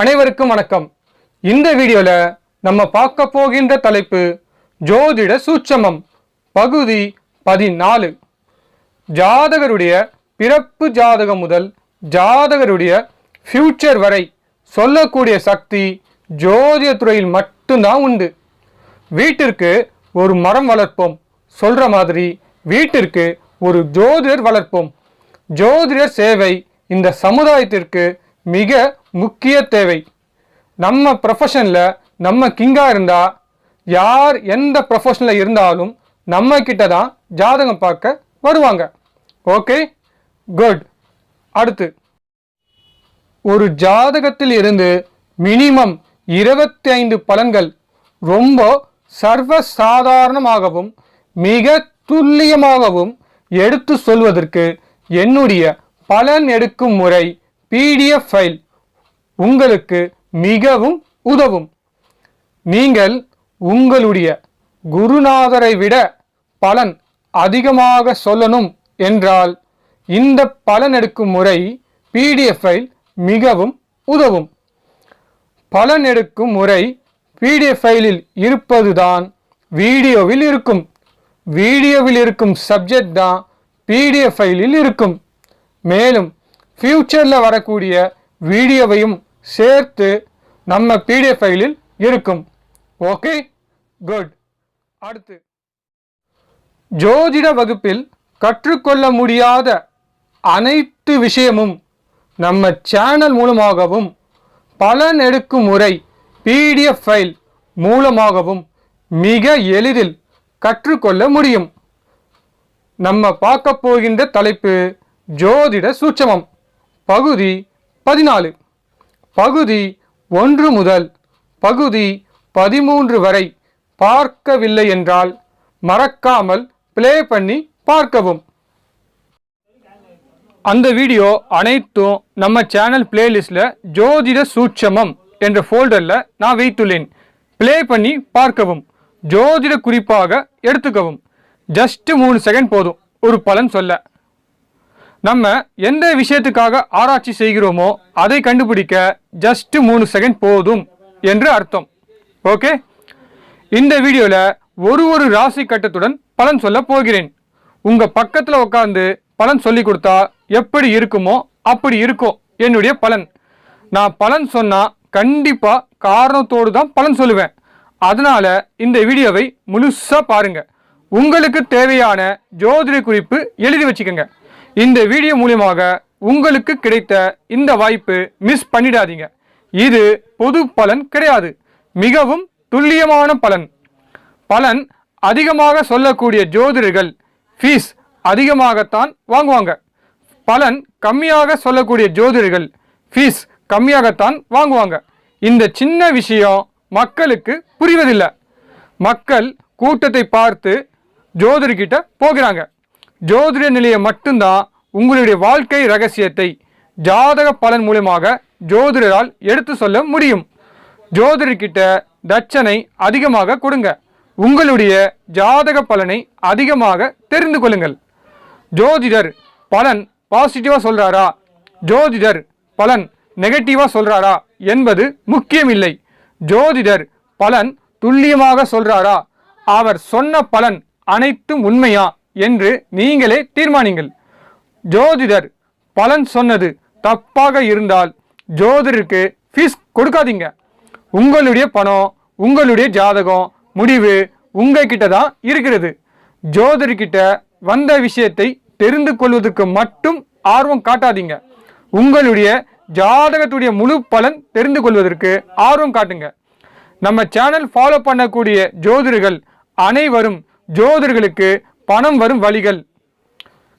அனைவருக்கும் வணக்கம். இந்த வீடியோல நம்ம பார்க்க போகின்ற தலைப்பு ஜோதிட சூட்சமம் பகுதி பதினாலு. ஜாதகருடைய பிறப்பு ஜாதகம் முதல் ஜாதகருடைய ஃபியூச்சர் வரை சொல்லக்கூடிய சக்தி ஜோதிட துறையில் மட்டும்தான் உண்டு. வீட்டிற்கு ஒரு மரம் வளர்ப்போம் சொல்ற மாதிரி வீட்டிற்கு ஒரு ஜோதிடர் வளர்ப்போம். ஜோதிடர் சேவை இந்த சமுதாயத்திற்கு மிக முக்கிய தேவை. நம்ம ப்ரொஃபஷனில் நம்ம கிங்காக இருந்தால் யார் எந்த ப்ரொஃபஷனில் இருந்தாலும் நம்ம கிட்ட தான் ஜாதகம் பார்க்க வருவாங்க. ஓகே குட் அடுத்து ஒரு ஜாதகத்தில் இருந்து மினிமம் இருபத்தி ஐந்து பலன்கள் ரொம்ப சர்வசாதாரணமாகவும் மிக துல்லியமாகவும் எடுத்து சொல்வதற்கு என்னுடைய பலன் எடுக்கும் முறை பிடிஎஃப் ஃபைல் உங்களுக்கு மிகவும் உதவும். நீங்கள் உங்களுடைய குருநாதரை விட பலன் அதிகமாக சொல்லணும் என்றால் இந்த பலன் எடுக்கும் முறை பிடிஎஃப் ஃபைல் மிகவும் உதவும். பலன் எடுக்கும் முறை பிடிஎஃப் ஃபைலில் இருப்பதுதான் வீடியோவில் இருக்கும். வீடியோவில் இருக்கும் சப்ஜெக்ட் தான் பிடிஎஃப் ஃபைலில் இருக்கும். மேலும் ஃப்யூச்சரில் வரக்கூடிய வீடியோவையும் சேர்த்து நம்ம பிடிஎஃப் ஃபைலில் இருக்கும். ஓகே குட் அடுத்து. ஜோதிட வகுப்பில் கற்றுக்கொள்ள முடியாத அனைத்து விஷயமும் நம்ம சேனல் மூலமாகவும் பலன் எடுக்கும் முறை பிடிஎஃப் ஃபைல் மூலமாகவும் மிக எளிதில் கற்றுக்கொள்ள முடியும். நம்ம பார்க்க போகின்ற தலைப்பு ஜோதிட சூட்சமம். பகுதி பதினாலு. பகுதி ஒன்று முதல் பகுதி பதிமூன்று வரை பார்க்கவில்லை என்றால் மறக்காமல் ப்ளே பண்ணி பார்க்கவும். அந்த வீடியோ அனைத்தும் நம்ம சேனல் பிளேலிஸ்டில் ஜோதிட சூட்சமம் என்ற ஃபோல்டரில் நான் வைத்துள்ளேன். ப்ளே பண்ணி பார்க்கவும். ஜோதிட குறிப்பாக எடுத்துக்கவும். ஜஸ்ட் மூணு செகண்ட் போதும். ஒரு பலன் சொல்ல. நம்ம எந்த விஷயத்துக்காக ஆராய்ச்சி செய்கிறோமோ அதை கண்டுபிடிக்க ஜஸ்ட் மூணு செகண்ட் போதும் என்று அர்த்தம். ஓகே இந்த வீடியோவில் ஒரு ஒரு ராசி கட்டத்துடன் பலன் சொல்ல போகிறேன். உங்கள் பக்கத்தில் உட்காந்து பலன் சொல்லி கொடுத்தா எப்படி இருக்குமோ அப்படி இருக்கும் என்னுடைய பலன். நான் பலன் சொன்னால் கண்டிப்பாக காரணத்தோடு தான் பலன் சொல்லுவேன். அதனால் இந்த வீடியோவை முழுசாக பாருங்கள் உங்களுக்கு தேவையான ஜோதிட குறிப்பு எழுதி வச்சுக்கோங்க. இந்த வீடியோ மூலியமாக உங்களுக்கு கிடைத்த இந்த வாய்ப்பு மிஸ் பண்ணிடாதீங்க. இது பொது பலன் கிடையாது. மிகவும் துல்லியமான பலன். பலன் அதிகமாக சொல்லக்கூடிய ஜோதிடர்கள் ஃபீஸ் அதிகமாகத்தான் வாங்குவாங்க. பலன் கம்மியாக சொல்லக்கூடிய ஜோதிடர்கள் ஃபீஸ் கம்மியாகத்தான் வாங்குவாங்க. இந்த சின்ன விஷயம் மக்களுக்கு புரிவதில்லை. மக்கள் கூட்டத்தை பார்த்து ஜோதிடர்கிட்ட போகிறாங்க. ஜோதிட நிலையம் மட்டும்தான் உங்களுடைய வாழ்க்கை ரகசியத்தை ஜாதக பலன் மூலமாக ஜோதிடரால் எடுத்து சொல்ல முடியும். ஜோதிடர்கிட்ட தட்சனை அதிகமாக கொடுங்க. உங்களுடைய ஜாதக பலனை அதிகமாக தெரிந்து கொள்ளுங்கள். ஜோதிடர் பலன் பாசிட்டிவாக சொல்கிறாரா ஜோதிடர் பலன் நெகட்டிவாக சொல்கிறாரா என்பது முக்கியமில்லை. ஜோதிடர் பலன் துல்லியமாக சொல்கிறாரா அவர் சொன்ன பலன் அனைத்தும் உண்மையா? என்று நீங்களே தீர்மானிங்கள். ஜோதிடர் பலன் சொன்னது தப்பாக இருந்தால் ஜோதிடருக்கு ஃபீஸ் கொடுக்காதீங்க. உங்களுடைய பணம் உங்களுடைய ஜாதகம் முடிவு உங்ககிட்ட தான் இருக்கிறது. ஜோதிடர்கிட்ட வந்த விஷயத்தை தெரிந்து கொள்வதற்கு மட்டும் ஆர்வம் காட்டாதீங்க. உங்களுடைய ஜாதகத்துடைய முழு பலன் தெரிந்து கொள்வதற்கு ஆர்வம் காட்டுங்க. நம்ம சேனல் ஃபாலோ பண்ணக்கூடிய ஜோதிடர்கள் அனைவரும் ஜோதிடர்களுக்கு பணம் வரும் வழிகள்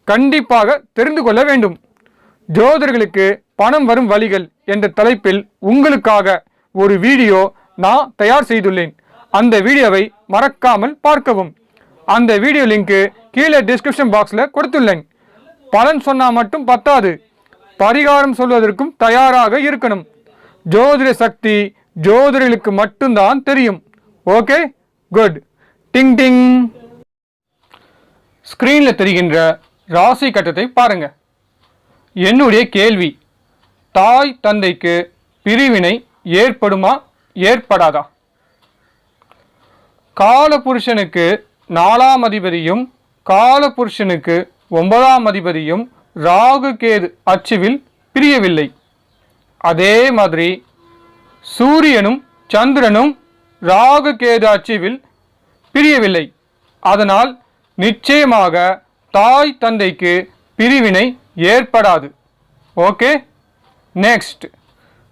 கண்டிப்பாக தெரிந்து கொள்ள வேண்டும். ஜோதிடர்களுக்கு பணம் வரும் வழிகள் என்ற தலைப்பில் உங்களுக்காக ஒரு வீடியோ நான் தயார் செய்துள்ளேன். அந்த வீடியோவை மறக்காமல் பார்க்கவும். அந்த வீடியோ லிங்க்கு கீழே டிஸ்கிரிப்ஷன் பாக்ஸில் கொடுத்துள்ளேன். பலன் சொன்னால் மட்டும் பத்தாது. பரிகாரம் சொல்வதற்கும் தயாராக இருக்கணும். ஜோதிட சக்தி ஜோதிடர்களுக்கு மட்டும்தான் தெரியும். ஓகே? குட். Ding ding. ஸ்க்ரீனில் தெரிகின்ற ராசி கட்டத்தை பாருங்க. என்னுடைய கேள்வி தாய் தந்தைக்கு பிரிவினை ஏற்படுமா ஏற்படாதா? காலபுருஷனுக்கு நாலாம் அதிபதியும் காலபுருஷனுக்கு ஒன்பதாம் அதிபதியும் ராகு கேது அச்சுவில் பிரியவில்லை. அதே மாதிரி சூரியனும் சந்திரனும் ராகு கேது அச்சுவில் பிரியவில்லை. அதனால் நிச்சயமாக தாய் தந்தைக்கு பிரிவினை ஏற்படாது. ஓகே நெக்ஸ்ட்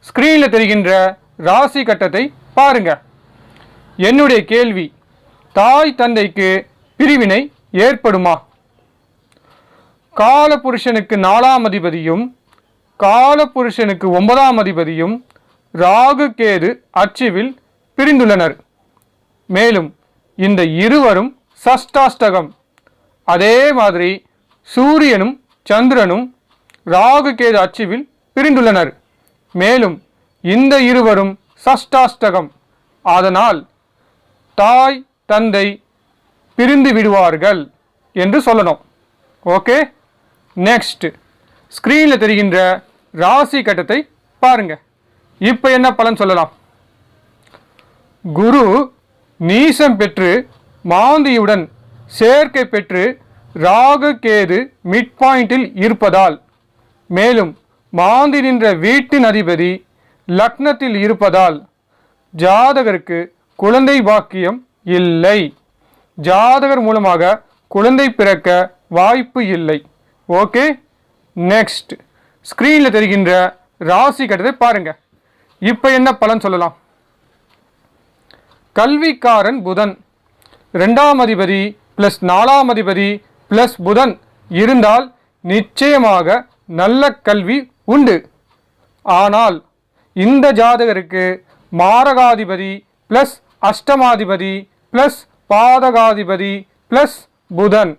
ஸ்க்ரீனில் தெரிகின்ற ராசி கட்டத்தை பாருங்க. என்னுடைய கேள்வி தாய் தந்தைக்கு பிரிவினை ஏற்படுமா? காலபுருஷனுக்கு நாலாம் அதிபதியும் காலபுருஷனுக்கு ஒன்பதாம் அதிபதியும் ராகு கேது அச்சுவில் பிரிந்துள்ளனர். மேலும் இந்த இருவரும் சஷ்டாஷ்டகம். அதே மாதிரி சூரியனும் சந்திரனும் ராகு கேது அச்சுவில் பிரிந்துள்ளனர். மேலும் இந்த இருவரும் சஷ்டாஷ்டகம். அதனால் தாய் தந்தை பிரிந்து விடுவார்கள் என்று சொல்லணும். ஓகே? நெக்ஸ்ட் ஸ்க்ரீனில் தெரிகின்ற ராசி கட்டத்தை பாருங்க. இப்போ என்ன பலன் சொல்லலாம்? குரு நீசம் பெற்று மாந்தியுடன் சேர்க்கை பெற்று ராகு கேது மிட் பாயிண்டில் இருப்பதால் மேலும் மாந்தி நின்ற வீட்டின் அதிபதி லக்னத்தில் இருப்பதால் ஜாதகருக்கு குழந்தை பாக்கியம் இல்லை. ஜாதகர் மூலமாக குழந்தை பிறக்க வாய்ப்பு இல்லை. ஓகே? நெக்ஸ்ட் ஸ்க்ரீனில் தெரிகின்ற ராசி கட்டத்தை பாருங்கள் இப்போ என்ன பலன் சொல்லலாம்? கல்விக்காரன் புதன். ரெண்டாம் அதிபதி ப்ளஸ் நாலாம் அதிபதி ப்ளஸ் புதன் இருந்தால் நிச்சயமாக நல்ல கல்வி உண்டு. ஆனால் இந்த ஜாதகருக்கு மாரகாதிபதி ப்ளஸ் அஷ்டமாதிபதி ப்ளஸ் பாதகாதிபதி ப்ளஸ் புதன்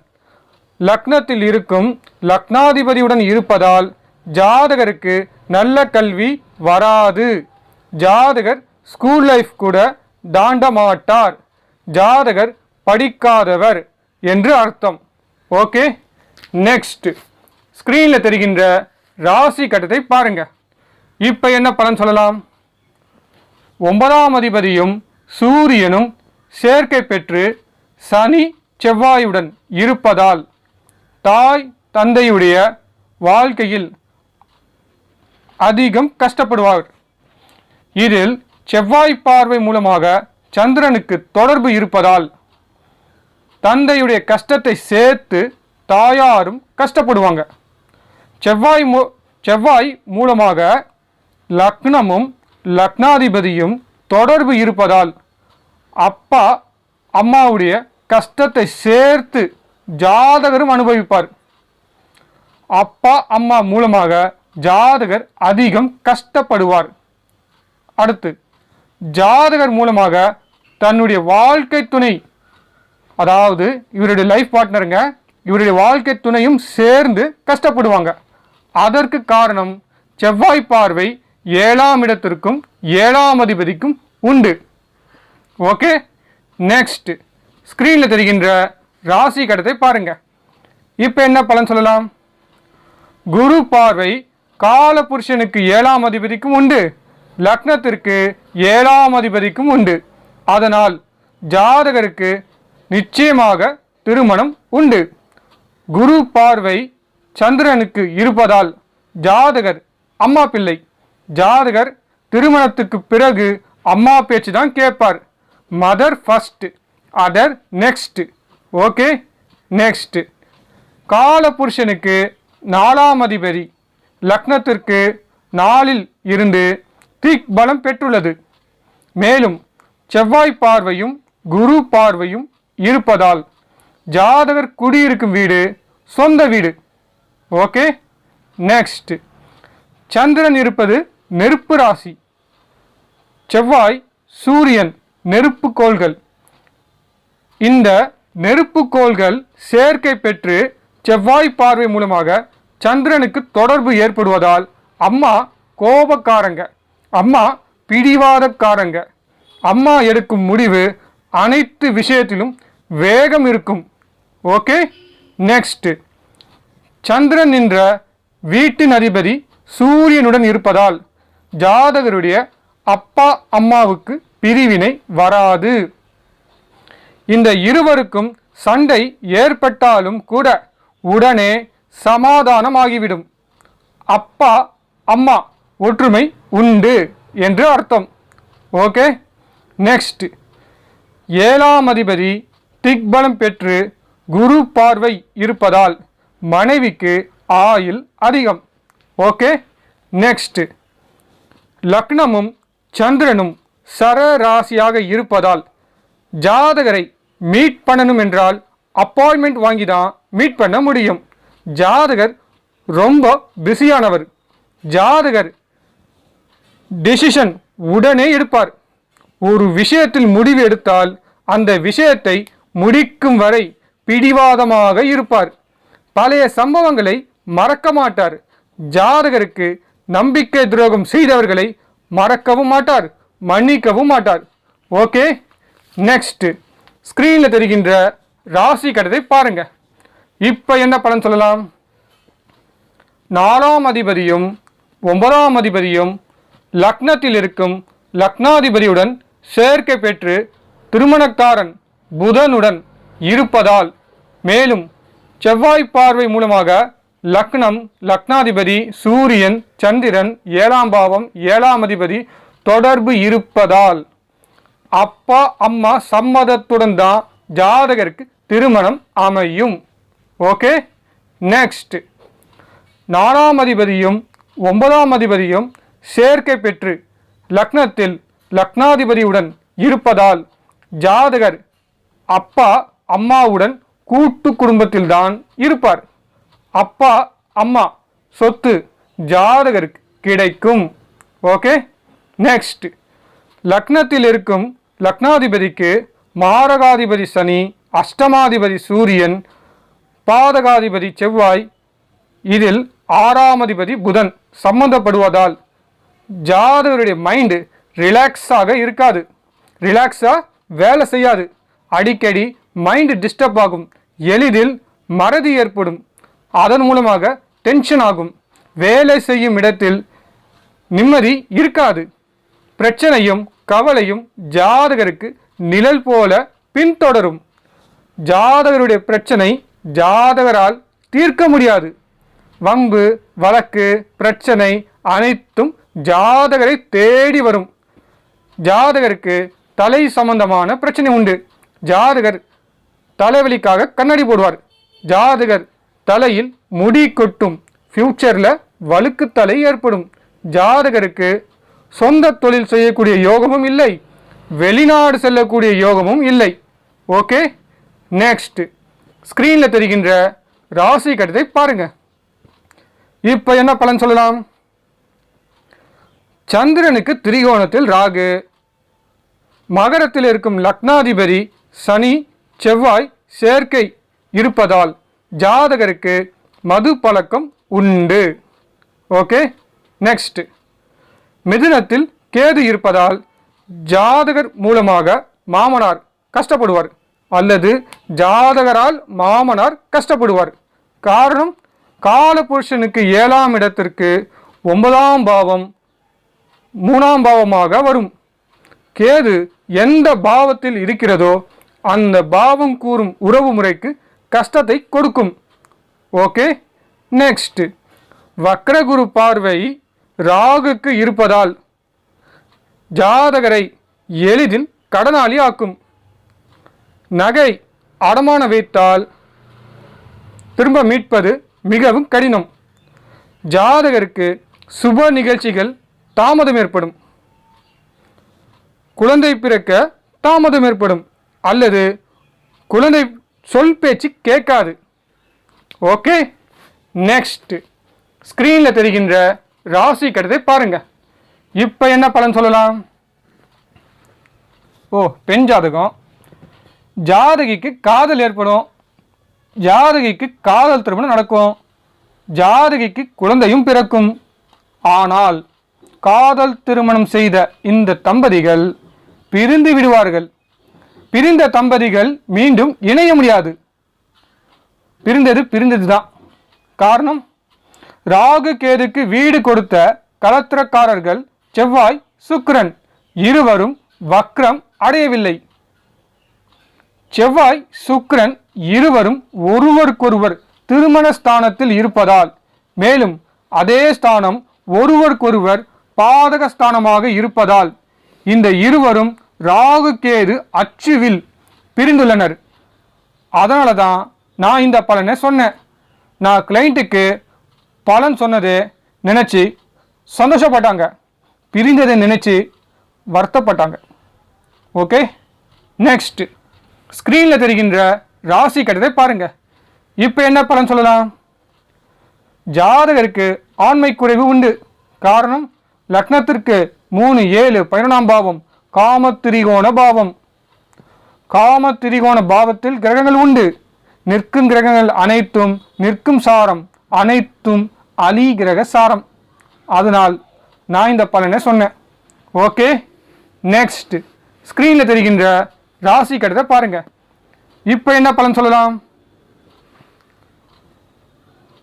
லக்னத்தில் இருக்கும் லக்னாதிபதியுடன் இருப்பதால் ஜாதகருக்கு நல்ல கல்வி வராது. ஜாதகர் ஸ்கூல் லைஃப் கூட தாண்ட மாட்டார் ஜாதகர் படிக்காதவர் என்று அர்த்தம். ஓகே நெக்ஸ்ட் ஸ்க்ரீனில் தெரிகின்ற ராசி கட்டத்தை பாருங்க. இப்போ என்ன பலன் சொல்லலாம்? ஒன்பதாம் அதிபதியும் சூரியனும் சேர்க்கை பெற்று சனி செவ்வாயுடன் இருப்பதால் தாய் தந்தையுடைய வாழ்க்கையில் அதிகம் கஷ்டப்படுவார். இதில் செவ்வாய் பார்வை மூலமாக சந்திரனுக்கு தொடர்பு இருப்பதால் தந்தையுடைய கஷ்டத்தை சேர்த்து தாயாரும் கஷ்டப்படுவாங்க. செவ்வாய் மூ செவ்வாய் மூலமாக லக்னமும் லக்னாதிபதியும் தொடர்பு இருப்பதால் அப்பா அம்மாவுடைய கஷ்டத்தை சேர்த்து ஜாதகரும் அனுபவிப்பார். அப்பா அம்மா மூலமாக ஜாதகர் அதிகம் கஷ்டப்படுவார். அடுத்து ஜாதகர் மூலமாக தன்னுடைய வாழ்க்கை துணை அதாவது இவருடைய லைஃப் பார்ட்னருங்க இவருடைய வாழ்க்கை துணையும் சேர்ந்து கஷ்டப்படுவாங்க. அதற்கு காரணம் செவ்வாய் பார்வை ஏழாம் இடத்திற்கும் ஏழாம் அதிபதிக்கும் உண்டு. ஓகே நெக்ஸ்ட் ஸ்க்ரீனில் தெரிகின்ற ராசி கடத்தை பாருங்க. இப்போ என்ன பலன் சொல்லலாம்? குரு பார்வை காலபுருஷனுக்கு ஏழாம் அதிபதிக்கும் உண்டு. லக்னத்திற்கு ஏழாம் அதிபதிக்கும் உண்டு. அதனால் ஜாதகருக்கு நிச்சயமாக திருமணம் உண்டு. குரு பார்வை சந்திரனுக்கு இருப்பதால் ஜாதகர் அம்மா பிள்ளை. ஜாதகர் திருமணத்துக்கு பிறகு அம்மா பேச்சு தான் கேட்பார். Mother first other next okay next காலபுருஷனுக்கு நாலாம் அதிபதி. லக்னத்திற்கு நாளில் இருந்து திக் பலம் பெற்றுள்ளது. மேலும் செவ்வாய் பார்வையும் குரு பார்வையும் இருப்பதால் ஜாதகர் குடியிருக்கும் வீடு சொந்த வீடு. ஓகே நெக்ஸ்ட் சந்திரன் இருப்பது நெருப்பு ராசி. செவ்வாய் சூரியன் நெருப்பு கோள்கள். இந்த நெருப்பு கோள்கள் சேர்க்கை பெற்று செவ்வாய் பார்வை மூலமாக சந்திரனுக்கு தொடர்பு ஏற்படுவதால் அம்மா கோபக்காரங்க. அம்மா பிடிவாதக்காரங்க. அம்மா எடுக்கும் முடிவு அனைத்து விஷயத்திலும் வேகம் இருக்கும். ஓகே நெக்ஸ்ட் சந்திரன் என்ற வீட்டின் அதிபதி சூரியனுடன் இருப்பதால் ஜாதகருடைய அப்பா அம்மாவுக்கு பிரிவினை வராது. இந்த இருவருக்கும் சண்டை ஏற்பட்டாலும் கூட உடனே சமாதானமாகிவிடும். அப்பா அம்மா ஒற்றுமை உண்டு என்று அர்த்தம். ஓகே நெக்ஸ்ட் ஏழாம் அதிபதி திக்பலம் பெற்று குரு பார்வை இருப்பதால் மனைவிக்கு ஆயில் அதிகம். ஓகே? நெக்ஸ்ட். லக்னமும் சந்திரனும் சரராசியாக இருப்பதால் ஜாதகரை மீட் பண்ணணும் என்றால் அப்பாயின்மெண்ட் வாங்கி தான் மீட் பண்ண முடியும். ஜாதகர் ரொம்ப பிஸியானவர். ஜாதகர் டெசிஷன் உடனே எடுப்பார். ஒரு விஷயத்தில் முடிவு எடுத்தால் அந்த விஷயத்தை முடிக்கும் வரை பிடிவாதமாக இருப்பார். பழைய சம்பவங்களை மறக்க மாட்டார். ஜாதகருக்கு நம்பிக்கை துரோகம் செய்தவர்களை மறக்கவும் மாட்டார் மன்னிக்கவும் மாட்டார். ஓகே நெக்ஸ்ட்டு ஸ்க்ரீனில் தெரிகின்ற ராசி கடத்தை பாருங்க. இப்போ என்ன பலன் சொல்லலாம்? நாலாம் அதிபதியும் ஒன்பதாம் அதிபதியும் லக்னத்தில் இருக்கும் லக்னாதிபதியுடன் சேர்க்கை பெற்று திருமணக்காரன் புதனுடன் இருப்பதால் மேலும் செவ்வாய் பார்வை மூலமாக லக்னம் லக்னாதிபதி சூரியன் சந்திரன் ஏழாம் பாவம் ஏழாம் அதிபதி தொடர்பு இருப்பதால் அப்பா அம்மா சம்மதத்துடன் தான் ஜாதகருக்கு திருமணம் அமையும். ஓகே? நெக்ஸ்ட் நாலாம் அதிபதியும் ஒன்பதாம் அதிபதியும் சேர்க்கை பெற்று லக்னத்தில் லக்னாதிபதியுடன் இருப்பதால் ஜாதகர் அப்பா அம்மாவுடன் கூட்டு குடும்பத்தில்தான் இருப்பார். அப்பா அம்மா சொத்து ஜாதகருக்கு கிடைக்கும். ஓகே? நெக்ஸ்ட் லக்னத்தில் இருக்கும் லக்னாதிபதிக்கு மாரகாதிபதி சனி அஷ்டமாதிபதி சூரியன் பாதகாதிபதி செவ்வாய் இதில் ஆறாம் அதிபதி புதன் சம்பந்தப்படுவதால் ஜாதகருடைய மைண்டு ரிலாக்ஸாக இருக்காது. ரிலாக்ஸாக வேலை செய்யாது. அடிக்கடி மைண்டு டிஸ்டர்ப் ஆகும். எளிதில் மறதி ஏற்படும். அதன் மூலமாக டென்ஷன் ஆகும். வேலை செய்யும் இடத்தில் நிம்மதி இருக்காது. பிரச்சனையும் கவலையும் ஜாதகருக்கு நிழல் போல பின்தொடரும். ஜாதகருடைய பிரச்சனை ஜாதகரால் தீர்க்க முடியாது. வம்பு வழக்கு பிரச்சனை அனைத்தும் ஜாதகரை தேடி வரும். ஜாதகருக்கு தலை சம்பந்தமான பிரச்சனை உண்டு. ஜாதகர் தலைவலிக்காக கண்ணாடி போடுவார். ஜாதகர் தலையில் முடி கொட்டும். ஃப்யூச்சரில் வழுக்கு தலை ஏற்படும். ஜாதகருக்கு சொந்த தொழில் செய்யக்கூடிய யோகமும் இல்லை. வெளிநாடு செல்லக்கூடிய யோகமும் இல்லை. ஓகே நெக்ஸ்ட் ஸ்க்ரீனில் தெரிகின்ற ராசி கட்டத்தை பாருங்க. இப்போ என்ன பலன் சொல்லலாம்? சந்திரனுக்கு திரிகோணத்தில் ராகு. மகரத்தில் இருக்கும் லக்னாதிபதி சனி செவ்வாய் சேர்க்கை இருப்பதால் ஜாதகருக்கு மது பழக்கம் உண்டு. ஓகே? நெக்ஸ்ட் மிதுனத்தில் கேது இருப்பதால் ஜாதகர் மூலமாக மாமனார் கஷ்டப்படுவார் அல்லது ஜாதகரால் மாமனார் கஷ்டப்படுவார். காரணம் காலபுருஷனுக்கு ஏழாம் இடத்திற்கு ஒன்பதாம் பாவம் மூணாம் பாவமாக வரும். கேது எந்த பாவத்தில் இருக்கிறதோ அந்த பாவம் கூறும் உறவு முறைக்கு கஷ்டத்தை கொடுக்கும். ஓகே நெக்ஸ்ட் வக்ரகுரு பார்வை ராகுக்கு இருப்பதால் ஜாதகரை எளிதில் கடனாளி ஆக்கும். நகை அடமான வைத்தால் திரும்ப மீட்பது மிகவும் கடினம். ஜாதகருக்கு சுப நிகழ்ச்சிகள் தாமதம் ஏற்படும். குழந்தை பிறக்க தாமதம் ஏற்படும். அல்லது குழந்தை சொல் பேச்சு கேட்காது. ஓகே? நெக்ஸ்ட் ஸ்க்ரீனில் தெரிகின்ற ராசி கட்டத்தை பாருங்கள் இப்போ என்ன பலன் சொல்லலாம்? ஓ பெண் ஜாதகம். ஜாதகிக்கு காதல் ஏற்படும். ஜாதகிக்கு காதல் திருமணம் நடக்கும். ஜாதகிக்கு குழந்தையும் பிறக்கும். ஆனால் காதல் திருமணம் செய்த இந்த தம்பதிகள் பிரிந்து விடுவார்கள். பிரிந்த தம்பதிகள் மீண்டும் இணைய முடியாது. பிரிந்தது பிரிந்தது தான் காரணம் ராகு கேதுக்கு வீடு கொடுத்த கலத்திரக்காரர்கள் செவ்வாய் சுக்கிரன் இருவரும் வக்ரம் அடையவில்லை. செவ்வாய் சுக்கிரன் இருவரும் ஒருவருக்கொருவர் திருமண ஸ்தானத்தில் இருப்பதால் மேலும் அதே ஸ்தானம் ஒருவருக்கொருவர் பாதக ஸ்தானமாக இருப்பதால் இந்த இருவரும் ராகு கேது அச்சுவில் பிரிந்துள்ளனர். அதனால தான் நான் இந்த பலனை சொன்னேன். நான் கிளைண்ட்டுக்கு பலன் சொன்னதே நினச்சி சந்தோஷப்பட்டாங்க. பிரிந்ததை நினச்சி வருத்தப்பட்டாங்க. ஓகே நெக்ஸ்ட் ஸ்க்ரீனில் தெரிகின்ற ராசி கட்டத்தை பாருங்கள் இப்போ என்ன பலன் சொல்லலாம்? ஜாதகருக்கு ஆண்மை குறைவு உண்டு. காரணம் லக்னத்திற்கு மூணு ஏழு பதினொன்றாம் பாவம். காமத்திரிகோண பாவம் காம திரிகோண பாவத்தில் கிரகங்கள் உண்டு. நிற்கும் கிரகங்கள் அனைத்தும் நிற்கும் சாரம் அனைத்தும் அலி கிரக சாரம். அதனால் நான் இந்த பலனை சொன்னேன். ஓகே? நெக்ஸ்ட் ஸ்க்ரீனில் தெரிகின்ற ராசி கடத்தை பாருங்கள் இப்போ என்ன பலன் சொல்லலாம்?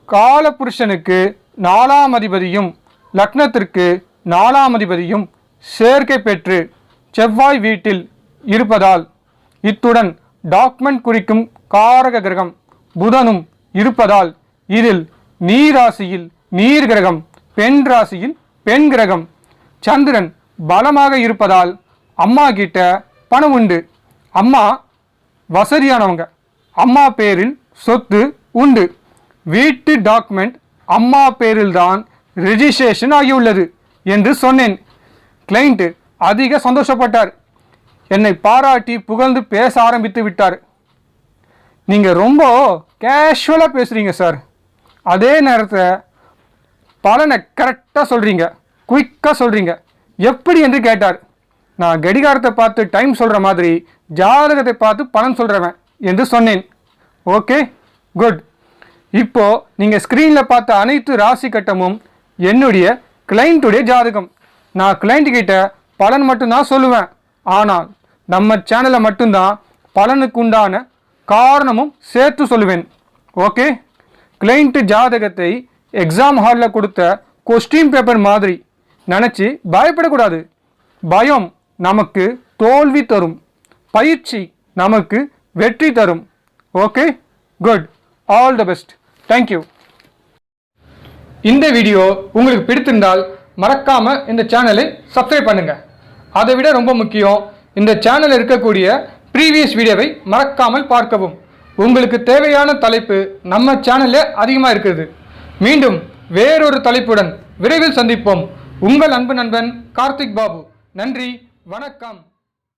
காலபுருஷனுக்கு நாலாம் அதிபதியும் லக்னத்திற்கு நாலாம் அதிபதியும் சேர்க்கை பெற்று செவ்வாய் வீட்டில் இருப்பதால் இத்துடன் டாக்குமெண்ட் குறிக்கும் காரக கிரகம் புதனும் இருப்பதால் இதில் நீராசியில் நீர் கிரகம் பெண் ராசியில் பெண் கிரகம். சந்திரன் பலமாக இருப்பதால் அம்மா கிட்ட பணம் உண்டு. அம்மா வசதியானவங்க. அம்மா பேரில் சொத்து உண்டு. வீட்டு டாக்குமெண்ட் அம்மா பேரில்தான் ரெஜிஸ்ட்ரேஷன் ஆகியுள்ளது என்று சொன்னேன். கிளைண்ட்டு அதிக சந்தோஷப்பட்டார். என்னை பாராட்டி புகழ்ந்து பேச ஆரம்பித்து விட்டார். நீங்கள் ரொம்ப கேஷுவலாக பேசுகிறீங்க சார் அதே நேரத்தில் பலனை கரெக்டாக சொல்கிறீங்க குயிக்காக சொல்கிறீங்க எப்படி என்று கேட்டார். நான் கடிகாரத்தை பார்த்து டைம் சொல்கிற மாதிரி ஜாதகத்தை பார்த்து பலன் சொல்கிறவன் என்று சொன்னேன். ஓகே குட் இப்போது நீங்கள் ஸ்க்ரீனில் பார்த்த அனைத்து ராசி கட்டமும் என்னுடைய கிளைண்ட்டுடைய ஜாதகம். நான் கிளைண்ட்டுக்கிட்ட கிட்ட பலன் மட்டும்தான் சொல்லுவேன். ஆனால் நம்ம சேனலை மட்டும்தான் பலனுக்கு உண்டான காரணமும் சேர்த்து சொல்லுவேன். ஓகே கிளைண்ட்டு ஜாதகத்தை எக்ஸாம் ஹாலில் கொடுத்த கொஸ்டின் பேப்பர் மாதிரி நினச்சி பயப்படக்கூடாது. பயம் நமக்கு தோல்வி தரும். பயிற்சி நமக்கு வெற்றி தரும். Okay good all the best thank you இந்த வீடியோ உங்களுக்கு பிடித்திருந்தால் மறக்காமல் இந்த சேனலை சப்ஸ்கிரைப் பண்ணுங்கள் அதை விட ரொம்ப முக்கியம் இந்த சேனலில் இருக்கக்கூடிய ப்ரீவியஸ் வீடியோவை மறக்காமல் பார்க்கவும். உங்களுக்கு தேவையான தலைப்பு நம்ம சேனலில் அதிகமாக இருக்குது மீண்டும் வேறொரு தலைப்புடன் விரைவில் சந்திப்போம். உங்கள் அன்பு நண்பன் கார்த்திக் பாபு. நன்றி வணக்கம்.